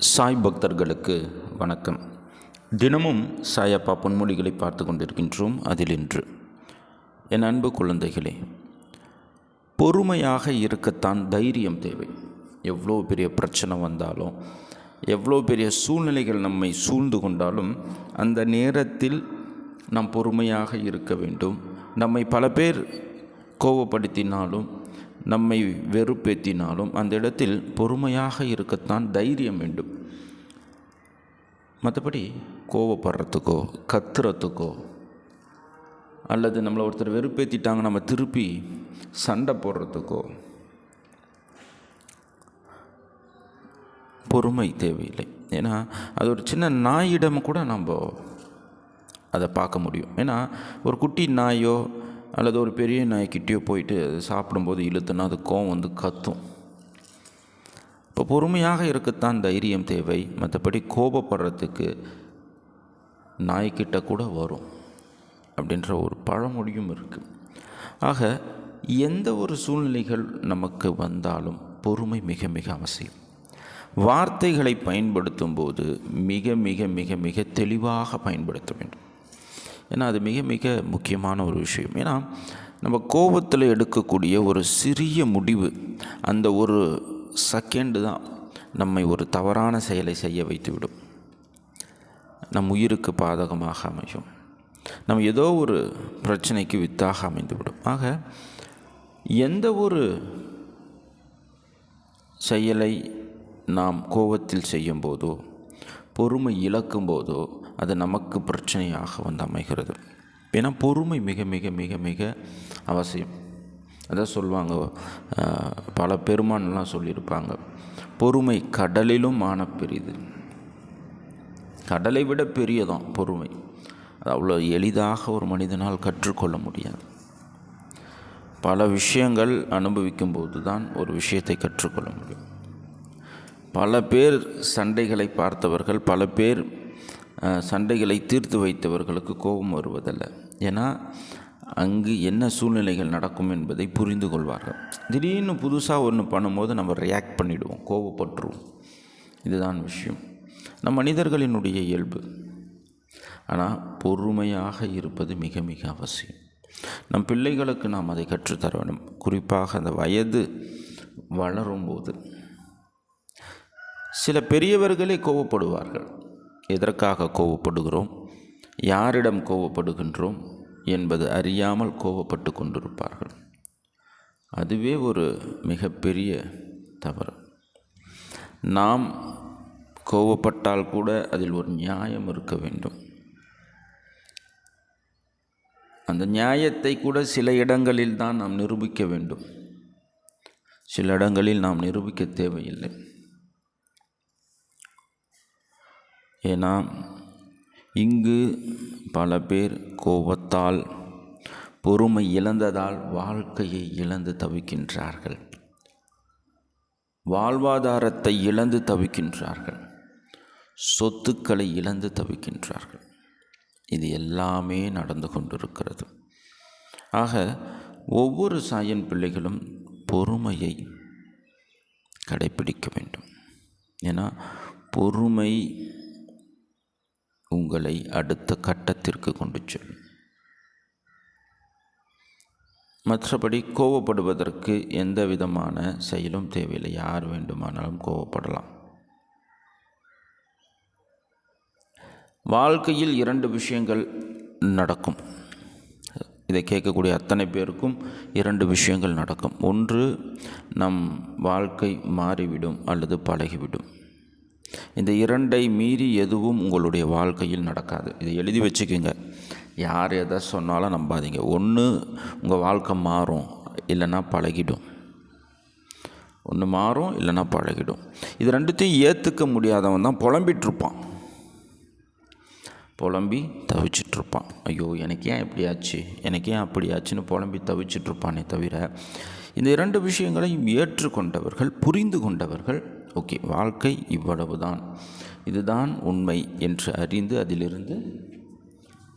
சாய் பக்தர்களுக்கு வணக்கம். தினமும் சாயப்பா பொன்மொழிகளை பார்த்து கொண்டிருக்கின்றோம் அதில் இன்று என் அன்பு குழந்தைகளே பொறுமையாக இருக்கத்தான் தைரியம் தேவை. எவ்வளோ பெரிய பிரச்சனை வந்தாலும் எவ்வளோ பெரிய சூழ்நிலைகள் நம்மை சூழ்ந்து கொண்டாலும் அந்த நேரத்தில் நாம் பொறுமையாக இருக்க வேண்டும். நம்மை பல பேர் கோவப்படுத்தினாலும் நம்மை வெறுப்பேற்றினாலும் அந்த இடத்தில் பொறுமையாக இருக்கத்தான் தைரியம் வேண்டும். மற்றபடி கோவப்படுறதுக்கோ கத்துறதுக்கோ அல்லது நம்மளை ஒருத்தர் வெறுப்பேற்றிட்டாங்க நம்ம திருப்பி சண்டை போடுறதுக்கோ பொறுமை தேவையில்லை. ஏன்னா அது ஒரு சின்ன நாயிடம் கூட நம்ம அதை பார்க்க முடியும். ஏன்னா ஒரு குட்டி நாயோ அல்லது ஒரு பெரிய நாய்க்கிட்டேயோ போயிட்டு அது சாப்பிடும்போது இழுத்துனா அது கோவம் வந்து கத்தும். இப்போ பொறுமையாக இருக்கத்தான் தைரியம் தேவை. மற்றபடி கோபப்படுறதுக்கு நாய்க்கிட்ட கூட வரும் அப்படின்ற ஒரு பழமொழியும் இருக்குது ஆக எந்த ஒரு சூழ்நிலைகள் நமக்கு வந்தாலும் பொறுமை மிக மிக அவசியம். வார்த்தைகளை பயன்படுத்தும் போது மிக மிக மிக மிக தெளிவாக பயன்படுத்த வேண்டும். ஏன்னா அது மிக மிக முக்கியமான ஒரு விஷயம். ஏன்னா நம்ம கோபத்தில் எடுக்கக்கூடிய ஒரு சிறிய முடிவு அந்த ஒரு செகண்டு தான் நம்மை ஒரு தவறான செயலை செய்ய வைத்துவிடும். நம் உயிருக்கு பாதகமாக அமையும். நம்ம ஏதோ ஒரு பிரச்சனைக்கு வித்தாக அமைந்துவிடும். ஆக எந்த ஒரு செயலை நாம் கோபத்தில் செய்யும் போதோ பொறுமை இழக்கும் போதோ அது நமக்கு பிரச்சனையாக வந்து அமைகிறது. ஏன்னா பொறுமை மிக மிக மிக மிக அவசியம். அதான் சொல்லுவாங்க பல பெருமான்லாம் சொல்லியிருப்பாங்க. பொறுமை கடலிலும் மான பெரிது. கடலை விட பெரியதான் பொறுமை. அது அவ்வளோ எளிதாக ஒரு மனிதனால் கற்றுக்கொள்ள முடியாது. பல விஷயங்கள் அனுபவிக்கும் போது தான் ஒரு விஷயத்தை கற்றுக்கொள்ள முடியும். பல பேர் சண்டைகளை பார்த்தவர்கள் பல பேர் சண்டைகளை தீர்த்து வைத்தவர்களுக்கு கோபம் வருவதல்ல. ஏன்னா அங்கு என்ன சூழ்நிலைகள் நடக்கும் என்பதை புரிந்து கொள்வார்கள். திடீர்னு புதுசாக ஒன்று பண்ணும்போது நம்ம ரியாக்ட் பண்ணிவிடுவோம் கோபப்பட்டுருவோம் இதுதான் விஷயம். நம் மனிதர்களினுடைய இயல்பு. ஆனால் பொறுமையாக இருப்பது மிக மிக அவசியம். நம் பிள்ளைகளுக்கு நாம் அதை கற்றுத்தர வேண்டும் குறிப்பாக அந்த வயது வளரும்போது. சில பெரியவர்களே கோவப்படுவார்கள். எதற்காக கோவப்படுகிறோம்? யாரிடம் கோவப்படுகின்றோம் என்பது அறியாமல் கோவப்பட்டு கொண்டிருப்பார்கள். அதுவே ஒரு மிகப்பெரிய தவறு. நாம் கோவப்பட்டால் கூட அதில் ஒரு நியாயம் இருக்க வேண்டும். அந்த நியாயத்தை கூட சில இடங்களில் தான் நாம் நிரூபிக்க வேண்டும். சில இடங்களில் நாம் நிரூபிக்க தேவையில்லை. ஏன்னா இங்கு பல பேர் கோபத்தால் பொறுமை இழந்ததால் வாழ்க்கையை இழந்து தவிக்கின்றார்கள். வாழ்வாதாரத்தை இழந்து தவிக்கின்றார்கள். சொத்துக்களை இழந்து தவிக்கின்றார்கள். இது எல்லாமே நடந்து கொண்டிருக்கிறது. ஆக ஒவ்வொரு சாயன் பிள்ளைகளும் பொறுமையை கடைப்பிடிக்க வேண்டும். ஏன்னா பொறுமை உங்களை அடுத்த கட்டத்திற்கு கொண்டு செல்லும் மற்றபடி கோவப்படுவதற்கு எந்த விதமான செயலும் தேவையில்லை. யார் வேண்டுமானாலும் கோவப்படலாம். வாழ்க்கையில் இரண்டு விஷயங்கள் நடக்கும். இதை கேட்கக்கூடிய அத்தனை பேருக்கும் இரண்டு விஷயங்கள் நடக்கும். ஒன்று நம் வாழ்க்கை மாறிவிடும் அல்லது பழகிவிடும். இந்த இரண்டை மீறி எதுவும் உங்களுடைய வாழ்க்கையில் நடக்காது. இதை எழுதி வச்சுக்கோங்க. யார் எதை சொன்னாலும் நம்பாதீங்க. ஒன்று உங்கள் வாழ்க்கை மாறும் இல்லைன்னா பழகிடும். ஒன்று மாறும் இல்லைன்னா பழகிடும். இது ரெண்டுத்தையும் ஏற்றுக்க முடியாதவன் தான் புலம்பிகிட்ருப்பான் புலம்பி தவிச்சிட்ருப்பான் ஐயோ எனக்கு ஏன் இப்படி ஆச்சு? எனக்கு ஏன் அப்படி ஆச்சுன்னு புலம்பி தவிச்சிட்ருப்பானே தவிர இந்த இரண்டு விஷயங்களையும் ஏற்றுக்கொண்டவர்கள் புரிந்து கொண்டவர்கள் ஓகே வாழ்க்கை இவ்வளவு தான் இதுதான் உண்மை என்று அறிந்து அதிலிருந்து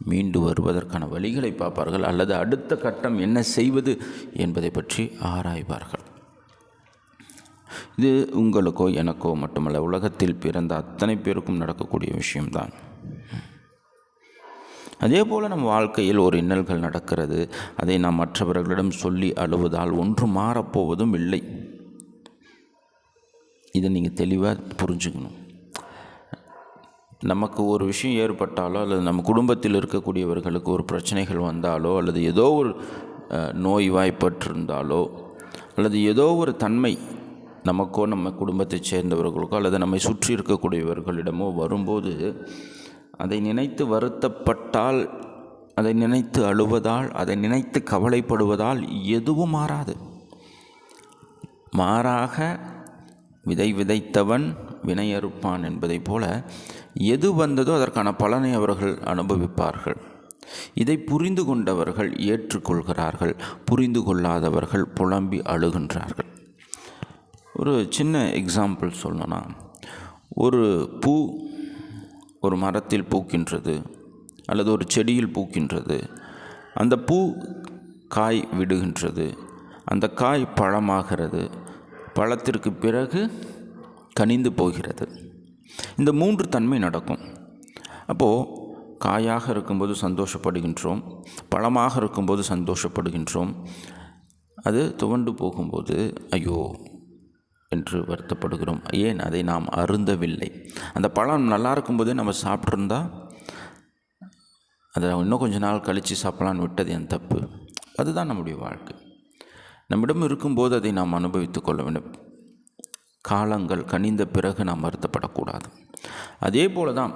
மீண்டு வருவதற்கான வழிகளை பார்ப்பார்கள் அல்லது அடுத்த கட்டம் என்ன செய்வது என்பதை பற்றி ஆராய்வார்கள். இது உங்களுக்கோ எனக்கோ மட்டுமல்ல உலகத்தில் பிறந்த அத்தனை பேருக்கும் நடக்கக்கூடிய விஷயம்தான். அதே போல் நம் வாழ்க்கையில் ஒரு இன்னல்கள் நடக்கிறது. அதை நாம் மற்றவர்களிடம் சொல்லி அழுவதால் ஒன்றும் மாறப்போவதும் இல்லை. இதை நீங்கள் தெளிவாக புரிஞ்சுக்கணும். நமக்கு ஒரு விஷயம் ஏற்பட்டாலோ அல்லது நம்ம குடும்பத்தில் இருக்கக்கூடியவர்களுக்கு ஒரு பிரச்சனைகள் வந்தாலோ அல்லது ஏதோ ஒரு நோய் வாய்ப்பட்டிருந்தாலோ அல்லது ஏதோ ஒரு தன்மை நமக்கோ நம்ம குடும்பத்தைச் சேர்ந்தவர்களுக்கோ அல்லது நம்மை சுற்றி இருக்கக்கூடியவர்களிடமோ வரும்போது அதை நினைத்து வருத்தப்பட்டால் அதை நினைத்து அழுவதால் அதை நினைத்து கவலைப்படுவதால் எதுவும் மாறாது. மாறாக விதை விதைத்தவன் வினையறுப்பான் என்பதைப் போல எது வந்ததோ அதற்கான பலனை அவர்கள் அனுபவிப்பார்கள். இதை புரிந்து கொண்டவர்கள் ஏற்றுக்கொள்கிறார்கள் புரிந்து கொள்ளாதவர்கள் புலம்பி அழுகின்றார்கள். ஒரு சின்ன எக்ஸாம்பிள் சொல்லணும்னா ஒரு பூ ஒரு மரத்தில் பூக்கின்றது அல்லது ஒரு செடியில் பூக்கின்றது. அந்த பூ காய் விடுகின்றது. அந்த காய் பழமாகிறது. பழத்திற்கு பிறகு கனிந்து போகிறது. இந்த மூன்று தன்மை நடக்கும். அப்போது காயாக இருக்கும்போது சந்தோஷப்படுகின்றோம் பழமாக இருக்கும்போது சந்தோஷப்படுகின்றோம் அது துவண்டு போகும்போது ஐயோ என்று வருத்தப்படுகிறோம். ஏன் அதை நாம் அருந்தவில்லை? அந்த பழம் நல்லா இருக்கும்போதே நம்ம சாப்பிட்ருந்தா அதை இன்னும் கொஞ்ச நாள் கழித்து சாப்பிட்லான்னு விட்டது என் தப்பு. அதுதான் நம்முடைய வாழ்க்கை. நம்மிடம் இருக்கும்போது அதை நாம் அனுபவித்துக் கொள்ள வேண்டும். காலங்கள் கனிந்த பிறகு நாம் வருத்தப்படக்கூடாது. அதே போல தான்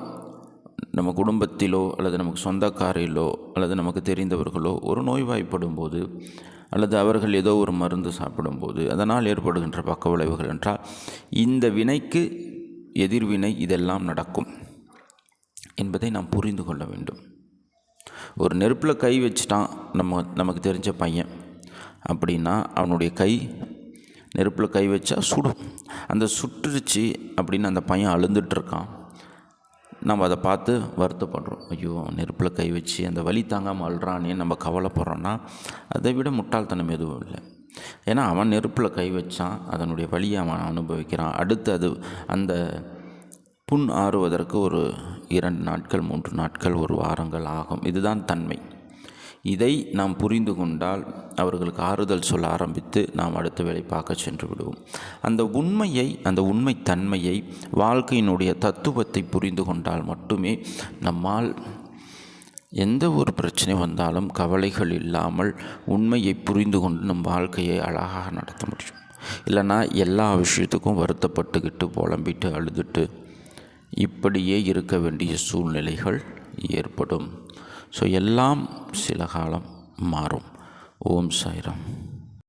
நம்ம குடும்பத்திலோ அல்லது நமக்கு சொந்தக்காரிலோ அல்லது நமக்கு தெரிந்தவர்களோ ஒரு நோய்வாய்ப்படும் போது அல்லது அவர்கள் ஏதோ ஒரு மருந்து சாப்பிடும்போது அதனால் ஏற்படுகின்ற பக்க விளைவுகள் என்றால் இந்த வினைக்கு எதிர்வினை இதெல்லாம் நடக்கும் என்பதை நாம் புரிந்து கொள்ள வேண்டும். ஒரு நெருப்பில் கை வச்சுட்டான் நம்ம நமக்கு தெரிஞ்ச பையன். அப்படின்னா அவனுடைய கை நெருப்பில் கை வச்சா சுடும் அந்த சுட்டுருச்சு அப்படின்னு அந்த பையன் அழுந்துட்டுருக்கான். நம்ம அதை பார்த்து வருத்தப்படுறோம். ஐயோ நெருப்பில் கை வச்சு அந்த வலி தாங்காமல் அழுறானே நம்ம கவலைப்படுறோன்னா அதை விட முட்டாள்தனம் எதுவும் இல்லை. ஏன்னா அவன் நெருப்பில் கை வச்சான் அதனுடைய வலியை அவன் அனுபவிக்கிறான். அடுத்து அது அந்த புண் ஆறுவதற்கு ஒரு இரண்டு நாட்கள் மூன்று நாட்கள் ஒரு வாரங்கள் ஆகும். இதுதான் தன்மை. இதை நாம் புரிந்து கொண்டால் அவர்களுக்கு ஆறுதல் சொல்ல ஆரம்பித்து நாம் அடுத்த வேலை பார்க்க சென்று விடுவோம். அந்த உண்மையை அந்த உண்மை தன்மையை வாழ்க்கையினுடைய தத்துவத்தை புரிந்து கொண்டால் மட்டுமே நம்மால் எந்த ஒரு பிரச்சனை வந்தாலும் கவலைகள் இல்லாமல் உண்மையை புரிந்து கொண்டு நம் வாழ்க்கையை அழகாக நடத்த முடியும். இல்லைன்னா எல்லா விஷயத்துக்கும் வருத்தப்பட்டுக்கிட்டு புலம்பிட்டு அழுதுட்டு இப்படியே இருக்க வேண்டிய சூழ்நிலைகள் ஏற்படும். ஸோ எல்லாம் சில காலம் மாறும். ஓம் சாய்ராம்.